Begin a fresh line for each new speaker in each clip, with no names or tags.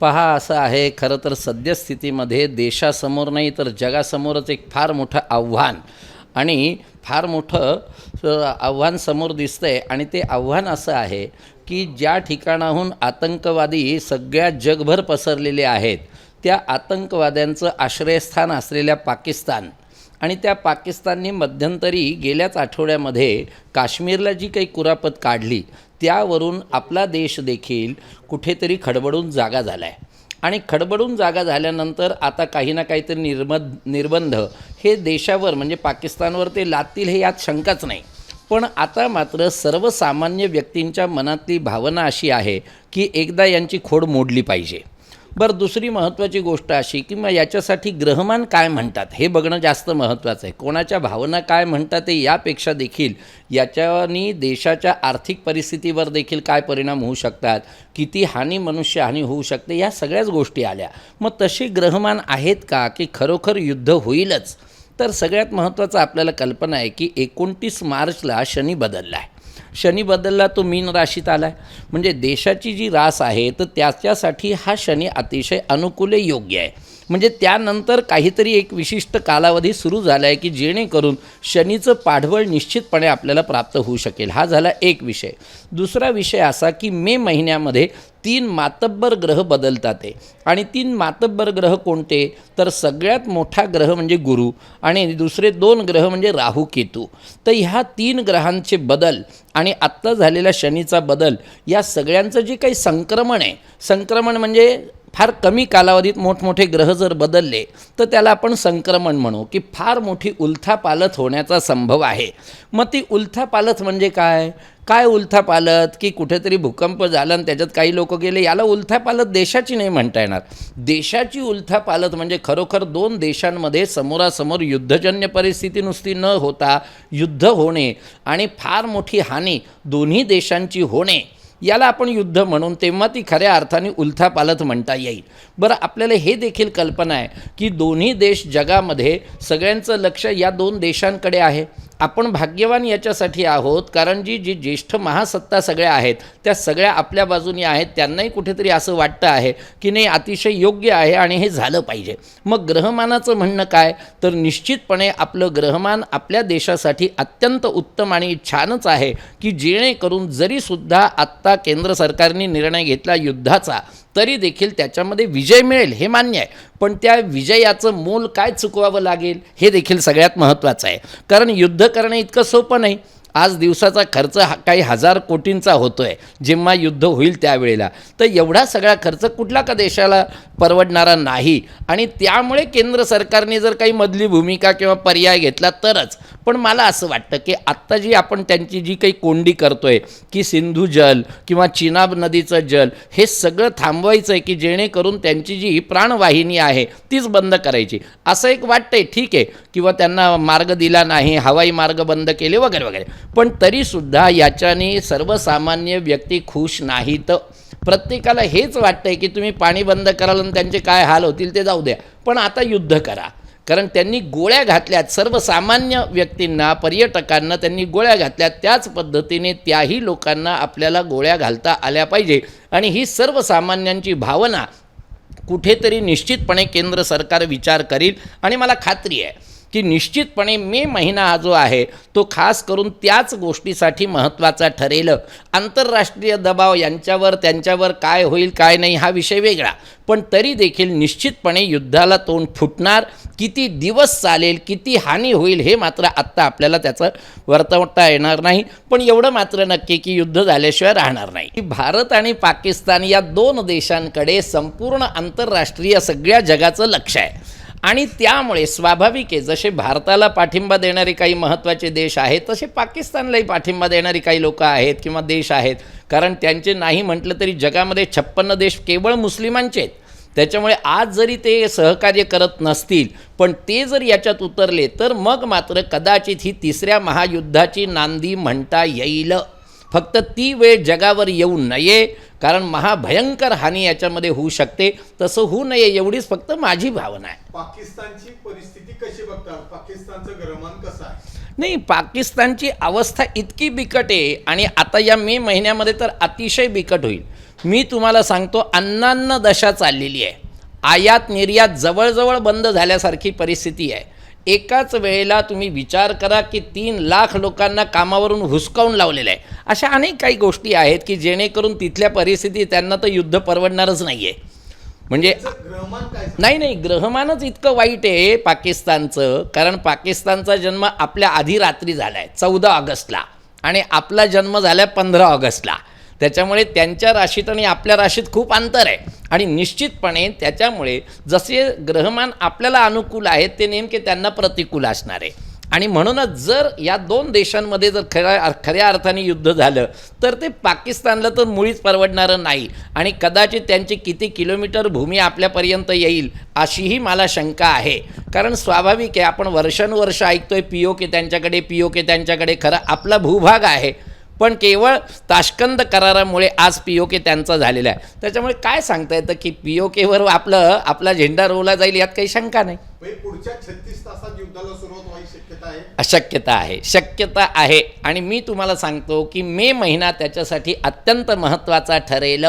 पहा असं आहे खरं तर सद्यस्थितीमध्ये देशासमोर नाही तर जगासमोरच एक फार मोठं आव्हान. आणि फार मोठं आव्हान समोर दिसतंय आणि ते आव्हान असं आहे की ज्या ठिकाणाहून आतंकवादी सगळ्या जगभर पसरलेले आहेत त्या आतंकवाद्यांचं आश्रयस्थान असलेल्या पाकिस्तान. आणि त्या पाकिस्ताननी मध्यंतरी गेल्याच आठवड्यामध्ये काश्मीरला जी काही कुरापत काढली त्यावरून आपला देश देखील कुठेतरी खडबडून जागा झाला आहे आणि खडबडून जागा झाल्यानंतर आता काही ना काहीतरी निर्मद निर्बंध हे देशावर म्हणजे पाकिस्तानवर ते लादतील हे यात शंकाच नाही. पण आता मात्र सर्वसामान्य व्यक्तींच्या मनातली भावना अशी आहे की एकदा यांची खोड मोडली पाहिजे. बरं दुसरी महत्त्वाची गोष्ट अशी की मग याच्यासाठी ग्रहमान काय म्हणतात? हे बघणं जास्त महत्त्वाचं आहे. कोणाच्या भावना काय म्हणतात ते यापेक्षा देखील याच्यानी देशाच्या आर्थिक परिस्थितीवर देखील काय परिणाम होऊ शकतात? किती हानी मनुष्यहानी होऊ शकते? या सगळ्याच गोष्टी आल्या. मग तसे ग्रहमान आहेत का की खरोखर युद्ध होईलच? तर सगळ्यात महत्त्वाचं आपल्याला कल्पना आहे की एकोणतीस मार्चला शनी बदलला आहे. शनी बदलला तो मीन राशीत आला आहे म्हणजे देशाची जी रास आहे तर त्याच्यासाठी हा शनी अतिशय अनुकूल योग्य आहे. म्हणजे त्यानंतर काहीतरी एक विशिष्ट कालावधी सुरू झाला आहे की जेणेकरून शनीचं पाठबळ निश्चितपणे आपल्याला प्राप्त होऊ शकेल. हा झाला एक विषय. दुसरा विषय असा की मे महिन्यामध्ये तीन मातब्बर ग्रह बदलतात आहे आणि तीन मातब्बर ग्रह कोणते? तर सगळ्यात मोठा ग्रह म्हणजे गुरु आणि दुसरे दोन ग्रह म्हणजे राहू केतू. तर ह्या तीन ग्रहांचे बदल आणि आत्ता झालेला शनीचा बदल या सगळ्यांचं जे काही संक्रमण आहे संक्रमण म्हणजे फार कमी कालावधीत मोठमोठे ग्रह जर बदलले तर त्याला आपण संक्रमण म्हणू की फार मोठी उलथापालथ होण्याचा संभव आहे. मग ती उलथापालथ म्हणजे काय? काय उलथापालत की कुठेतरी भूकंप झाला आणि त्याच्यात काही लोक गेले याला उलथापालत देशाची नाही म्हणता येणार. देशाची उलथापालत म्हणजे खरोखर दोन देशांमध्ये समोरासमोर युद्धजन्य परिस्थिती नुसती न होता युद्ध होणे आणि फार मोठी हानी दोन्ही देशांची होणे. याला आपण युद्ध म्हणून तेव्हा ती खऱ्या अर्थाने उलथापालथ म्हणता येईल. बरं आपल्याला हे देखील कल्पना आहे की दोन्ही देश जगामध्ये सगळ्यांचं लक्ष या दोन देशांकडे आहे. आपण भाग्यवान याच्यासाठी आहोत कारण जी जी ज्येष्ठ महासत्ता सगळ्या आहेत त्या सगळ्या आपल्या बाजूनी आहेत त्यांनाही कुठेतरी असं वाटतं आहे की नाही अतिशय योग्य आहे आणि हे झालं पाहिजे. मग ग्रहमानाचं म्हणणं काय? तर निश्चितपणे आपलं ग्रहमान आपल्या देशासाठी अत्यंत उत्तम आणि छानच आहे की जेणेकरून जरीसुद्धा आत्ता केंद्र सरकारने निर्णय घेतला युद्धाचा तरी देखील त्याच्यामध्ये विजय मिळेल हे मान्य आहे. पण त्या विजयाचं मोल काय चुकवावं लागेल हे देखील सगळ्यात महत्त्वाचं आहे. कारण युद्ध करणं इतकं सोपं नाही. आज दिवसाचा खर्च हा काही हजार कोटींचा होतो आहे जेव्हा युद्ध होईल त्यावेळेला. तर एवढा सगळा खर्च कुठला का देशाला परवडणारा नाही? आणि त्यामुळे केंद्र सरकारने जर काही मधली भूमिका किंवा पर्याय घेतला तरच. पण मला असं वाटतं की आत्ता जी आपण त्यांची जी काही कोंडी करतो आहे की सिंधू जल किंवा चिनाब नदीचं जल हे सगळं थांबवायचं आहे की जेणेकरून त्यांची जी प्राणवाहिनी आहे तीच बंद करायची. असं एक वाटतंय ठीक आहे. किंवा त्यांना मार्ग दिला नाही हवाई मार्ग बंद केले वगैरे वगैरे. पण तरीसुद्धा याच्याने सर्वसामान्य व्यक्ती खुश नाहीत. प्रत्येकाला हेच वाटतंय की तुम्ही पाणी बंद कराल आणि त्यांचे काय हाल होतील ते जाऊ द्या. पण आता युद्ध करा. कारण त्यांनी गोळ्या घातल्यात सर्वसामान्य व्यक्तींना पर्यटकांना त्यांनी गोळ्या घातल्यात. त्याच पद्धतीने त्याही लोकांना आपल्याला गोळ्या घालता आल्या पाहिजे. आणि ही सर्वसामान्यांची भावना कुठेतरी निश्चितपणे केंद्र सरकार विचार करील. आणि मला खात्री आहे की निश्चितपणे मे महिना हा जो आहे तो खास करून त्याच गोष्टीसाठी महत्त्वाचा ठरेल. आंतरराष्ट्रीय दबाव यांच्यावर त्यांच्यावर काय होईल काय नाही हा विषय वेगळा. पण तरी देखील निश्चितपणे युद्धाला तोंड फुटणार किती दिवस चालेल किती हानी होईल हे मात्र आत्ता आपल्याला त्याचं वर्तवता येणार नाही. पण एवढं मात्र नक्की की युद्ध झाल्याशिवाय राहणार नाही. की भारत आणि पाकिस्तान या दोन देशांकडे संपूर्ण आंतरराष्ट्रीय सगळ्या जगाचं लक्ष आहे. आणि त्यामुळे स्वाभाविक आहे जसे भारताला पाठिंबा देणारे काही महत्त्वाचे देश आहेत तसे पाकिस्तानलाही पाठिंबा देणारी काही लोक आहेत किंवा देश आहेत. कारण त्यांचे नाही म्हटलं तरी जगामध्ये छप्पन्न देश केवळ मुस्लिमांचे आहेत. त्याच्यामुळे आज जरी ते सहकार्य करत नसतील पण ते जर याच्यात उतरले तर मग मात्र कदाचित ही तिसऱ्या महायुद्धाची नांदी म्हणता येईल. फक्त ती वेळ जगावर येऊ नये कारण महाभयंकर हानी याच्यामध्ये होऊ शकते. तसं होऊ नये एवढीच फक्त माझी भावना आहे.
पाकिस्तानची परिस्थिती कशी बघतात पाकिस्तानचं ग्रहमान कसं आहे?
नाही पाकिस्तानची अवस्था इतकी बिकट आहे आणि आता या मे महिन्यामध्ये तर अतिशय बिकट होईल. मी तुम्हाला सांगतो अन्नान्न दशा चाललेली आहे. आयात निर्यात जवळजवळ बंद झाल्यासारखी परिस्थिती आहे. एकाच वेळेला तुम्ही विचार करा की तीन लाख लोकांना कामावरून हुसकावून लावलेलं आहे. अशा अनेक काही गोष्टी आहेत की जेणेकरून तिथल्या परिस्थिती त्यांना तर युद्ध परवडणारच नाही आहे म्हणजे? नाही नाही ग्रहमानच इतकं वाईट आहे पाकिस्तानचं कारण पाकिस्तानचा जन्म आपल्या आधी रात्री झाला आहे चौदा ऑगस्टला. आणि आपला जन्म झाला आहे पंधरा ऑगस्टला. त्याच्यामुळे त्यांच्या राशीत आणि आपल्या राशीत खूप अंतर आहे. आणि निश्चितपणे त्याच्यामुळे जसे ग्रहमान आपल्याला अनुकूल आहेत ते नेमके त्यांना प्रतिकूल असणार आहे. आणि म्हणूनच जर या दोन देशांमध्ये जर खऱ्या खऱ्या अर्थाने युद्ध झालं तर ते पाकिस्तानला तर मुळीच परवडणारं नाही. आणि कदाचित त्यांची किती किलोमीटर भूमी आपल्यापर्यंत येईल अशीही मला शंका आहे. कारण स्वाभाविक आहे आपण वर्षानुवर्ष ऐकतोय पी ओ के त्यांच्याकडे पी ओ के त्यांच्याकडे खरं आपला भूभाग आहे. पण केवळ ताशकंद करारामुळे आज पी ओ के त्यांचा झालेला आहे. त्याच्यामुळे काय सांगता येतं की पी ओ केवर आपलं आपला झेंडा रोवला जाईल यात काही शंका नाही.
म्हणजे पुढच्या छत्तीस तासात युद्धाला सुरुवात व्हायची शक्यता आहे?
अशक्यता आहे. शक्यता आहे. आणि मी तुम्हाला सांगतो की मे महिना त्याच्यासाठी अत्यंत महत्त्वाचा ठरेल.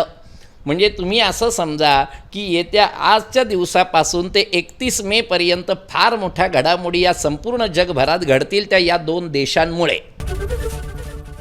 म्हणजे तुम्ही असं समजा की येत्या आजच्या दिवसापासून ते एकतीस मेपर्यंत फार मोठ्या घडामोडी या संपूर्ण जगभरात घडतील त्या या दोन देशांमुळे.